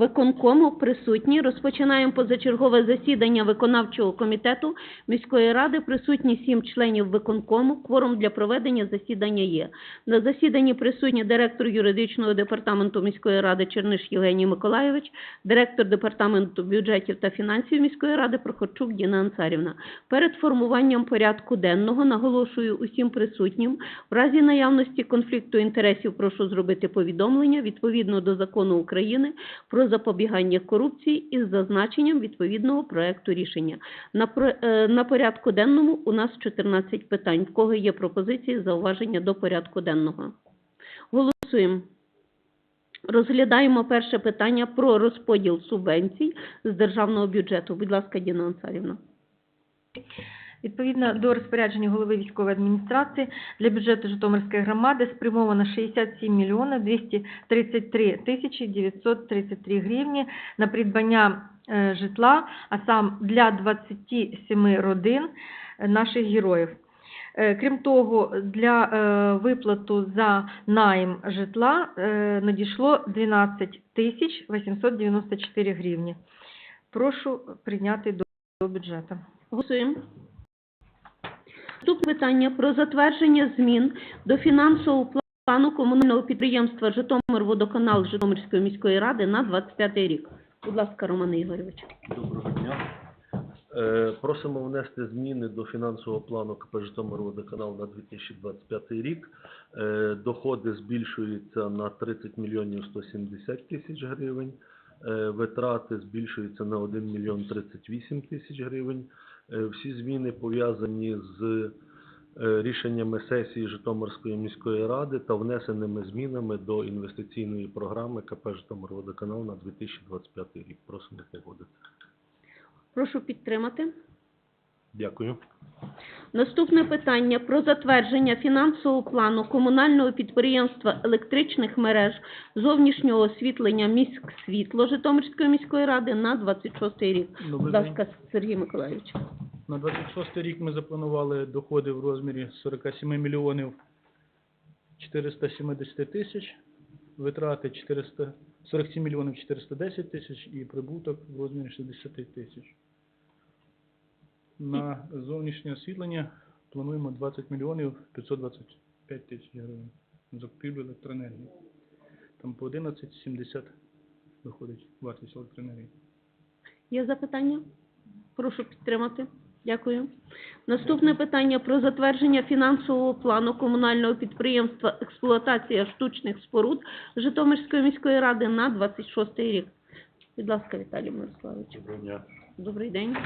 виконкому присутні. Розпочинаємо позачергове засідання виконавчого комітету міської ради. Присутні сім членів виконкому. Кворум для проведення засідання є. На засіданні присутні директор юридичного департаменту міської ради Черниш Євгеній Миколайович, директор департаменту бюджетів та фінансів міської ради Прохорчук Діна Анцарівна. Перед формуванням порядку денного наголошую усім присутнім, в разі наявності конфлікту інтересів прошу зробити повідомлення відповідно до закону України про запобігання корупції із зазначенням відповідного проекту рішення. На, е, на порядку денному у нас 14 питань. В кого є пропозиції, зауваження до порядку денного? Голосуємо. Розглядаємо перше питання про розподіл субвенцій з державного бюджету. Будь ласка, Діна Ансарівна. Відповідно до розпорядження голови військової адміністрації для бюджету Житомирської громади спрямовано 67 мільйонів 233 тисячі 933 гривні на придбання е, житла, а сам для 27 родин е, наших героїв. Е, Крім того, для виплату за найм житла надійшло 12 тисяч 894 гривні. Прошу прийняти до бюджету. Голосуємо. Наступне питання про затвердження змін до фінансового плану комунального підприємства Житомирводоканал Житомирської міської ради на 25 рік. Будь ласка, Роман Ігорович. Доброго дня. Е, Просимо внести зміни до фінансового плану КП «Житомирводоканал» на 2025 рік. Е, Доходи збільшуються на 30 мільйонів 170 тисяч гривень. Е, Витрати збільшуються на 1 мільйон 38 тисяч гривень. Е, Всі зміни пов'язані з е, рішеннями сесії Житомирської міської ради та внесеними змінами до інвестиційної програми КП «Житомирводоканал» на 2025 рік. Просимо погодити. Прошу підтримати. Дякую. Наступне питання про затвердження фінансового плану комунального підприємства електричних мереж зовнішнього освітлення міськсвітло Житомирської міської ради на 26 рік. Будь ласка, Сергій Миколайович. На 26 рік ми запланували доходи в розмірі 47 мільйонів 470 тисяч, витрати 400, 47 мільйонів 410 тисяч і прибуток в розмірі 60 тисяч. На зовнішнє освітлення плануємо 20 мільйонів 525 тисяч гривень закупівлю електроенергії. Там по 11,70 виходить вартість електроенергії. Є запитання? Прошу підтримати. Дякую. Наступне питання про затвердження фінансового плану комунального підприємства експлуатація штучних споруд Житомирської міської ради на 26 рік. Будь ласка, Віталій Мирославович. Доброго дня. Добрий день.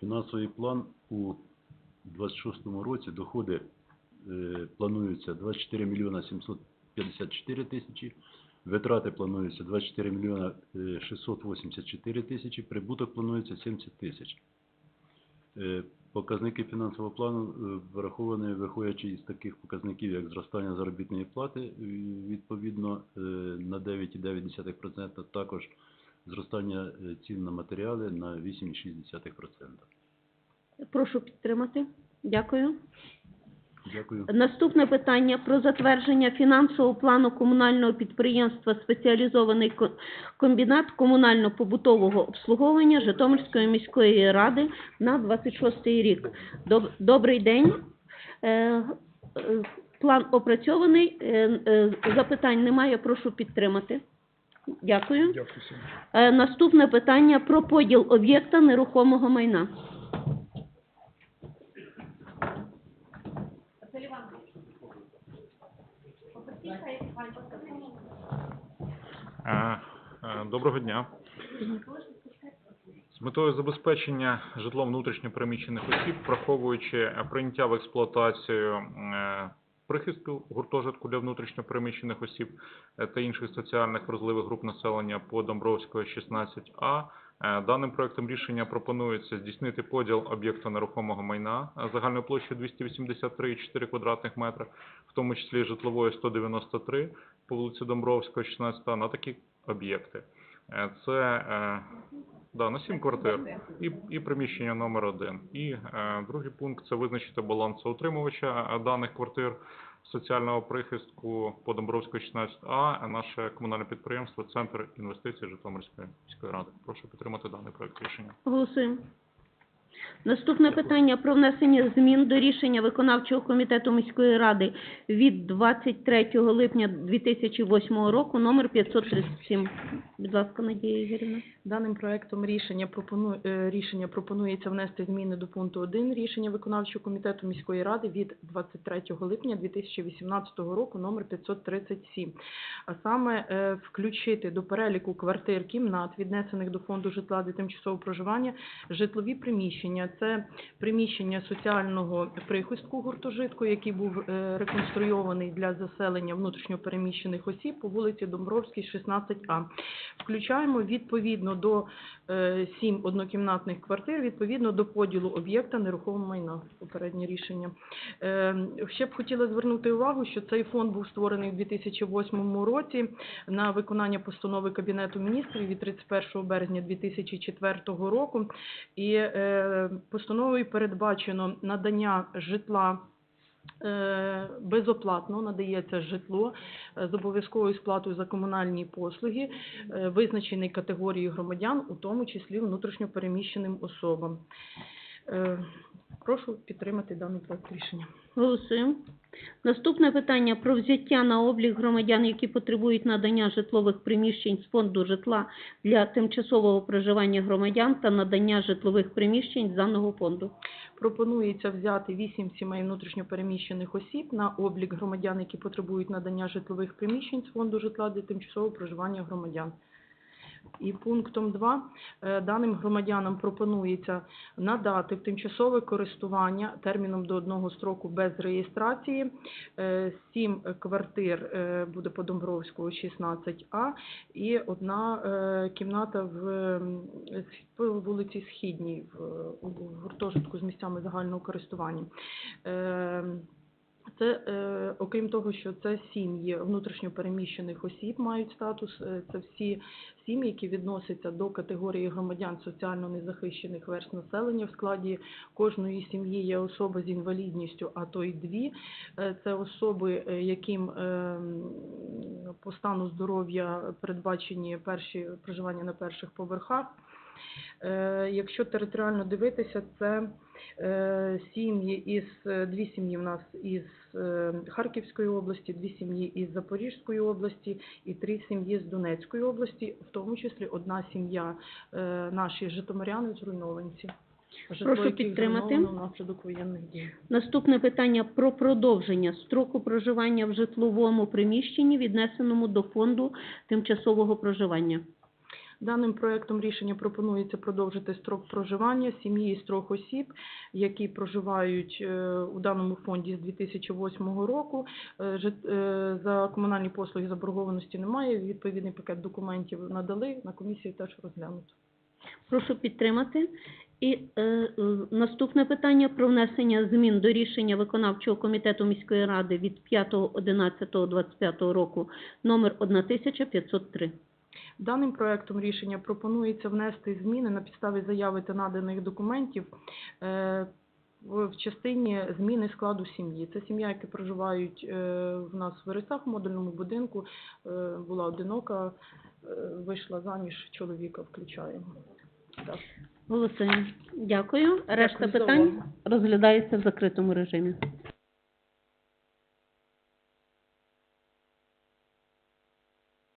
Фінансовий план у 26 році доходи е, плануються 24 мільйона 754 тисячі, витрати плануються 24 мільйона е, 684 тисячі, прибуток планується 70 тисяч. Е, Показники фінансового плану е, враховані, виходячи із таких показників, як зростання заробітної плати, е, відповідно е, на 9,9%, також зростання е, цін на матеріали на 8,6%. Прошу підтримати. Дякую. Дякую. Наступне питання про затвердження фінансового плану комунального підприємства спеціалізований ко- комбінат комунально-побутового обслуговування Житомирської міської ради на 26 рік. Добрий день. Е, План опрацьований. Е, е, Запитань немає. Прошу підтримати. Дякую. Дякую. Наступне питання про поділ об'єкта нерухомого майна. Доброго дня. З метою забезпечення житлом внутрішньо переміщених осіб, враховуючи прийняття в експлуатацію прихистку гуртожитку для внутрішньо переміщених осіб е, та інших соціальних вразливих груп населення по Домбровського 16А, е, даним проектом рішення пропонується здійснити поділ об'єкта нерухомого майна е, загальною площею 283,4 квадратних метра, в тому числі житлової 193 по вулиці Домбровського, 16 а на такі об'єкти. Це да, на 7 квартир і, і приміщення номер один. І е, другий пункт це визначити балансоутримувача утримувача даних квартир соціального прихистку по Домбровської 16А, наше комунальне підприємство Центр інвестицій Житомирської міської ради. Прошу підтримати даний проект рішення. Голосуємо. Наступне питання про внесення змін до рішення виконавчого комітету міської ради від 23 липня 2008 року номер 537. Будь ласка, Надія Ігорівна. Даним проектом рішення пропону... е, рішення пропонується внести зміни до пункту 1 рішення виконавчого комітету міської ради від 23 липня 2018 року номер 537. А саме е, включити до переліку квартир, кімнат, віднесених до фонду житла для тимчасового проживання, житлові приміщення. Це приміщення соціального прихистку гуртожитку, який був е, реконструйований для заселення внутрішньопереміщених осіб по вулиці Домбровській, 16А включаємо відповідно до е, сім однокімнатних квартир, відповідно до поділу об'єкта нерухомого майна. Попереднє рішення. Е, Ще б хотіла звернути увагу, що цей фонд був створений у 2008 році на виконання постанови Кабінету міністрів від 31 березня 2004 року. І постановою передбачено надання житла е, безоплатно надається житло е, з обов'язковою сплатою за комунальні послуги, е, визначений категорією громадян, у тому числі внутрішньопереміщеним особам. Прошу підтримати даний проект рішення. Голосуємо. Наступне питання про взяття на облік громадян, які потребують надання житлових приміщень з фонду житла для тимчасового проживання громадян та надання житлових приміщень з даного фонду. Пропонується взяти вісім сімей внутрішньопереміщених осіб на облік громадян, які потребують надання житлових приміщень з фонду житла для тимчасового проживання громадян. І пунктом 2 даним громадянам пропонується надати в тимчасове користування терміном до одного строку без реєстрації е, сім квартир е, буде по Домбровського 16А і одна е, кімната в вулиці Східній в, гуртожитку з місцями загального користування. Це, е, окрім того, що це сім'ї внутрішньопереміщених осіб мають статус, е, це всі сім'ї, які відносяться до категорії громадян соціально незахищених верст населення. В складі кожної сім'ї є особа з інвалідністю, а то й дві. Е, Це особи, яким по стану здоров'я передбачені перші проживання на перших поверхах. Е, Якщо територіально дивитися, це е, сім'ї із е, дві сім'ї в нас із Харківської області, дві сім'ї із Запорізької області і три сім'ї з Донецької області, в тому числі одна сім'я наші житомиряни зруйнованці. Житло, Прошу підтримати. внаслідок воєнних дій. Наступне питання про продовження строку проживання в житловому приміщенні, віднесеному до фонду тимчасового проживання. Даним проектом рішення пропонується продовжити строк проживання сім'ї з трьох осіб, які проживають е, у даному фонді з 2008 року. Е, е, За комунальні послуги заборгованості немає. Відповідний пакет документів надали. На комісії теж розглянуто. Прошу підтримати. І е, наступне питання про внесення змін до рішення виконавчого комітету міської ради від 5.11.25 року номер 1503. Даним проектом рішення пропонується внести зміни на підставі заяви та наданих документів е, в частині зміни складу сім'ї. Це сім'я, яка проживають е, в нас в Вересах, в модульному будинку, е, була одинока, вийшла заміж, чоловіка включаємо. Так. Голосуємо. Дякую. Решта Дякую питань розглядається в закритому режимі.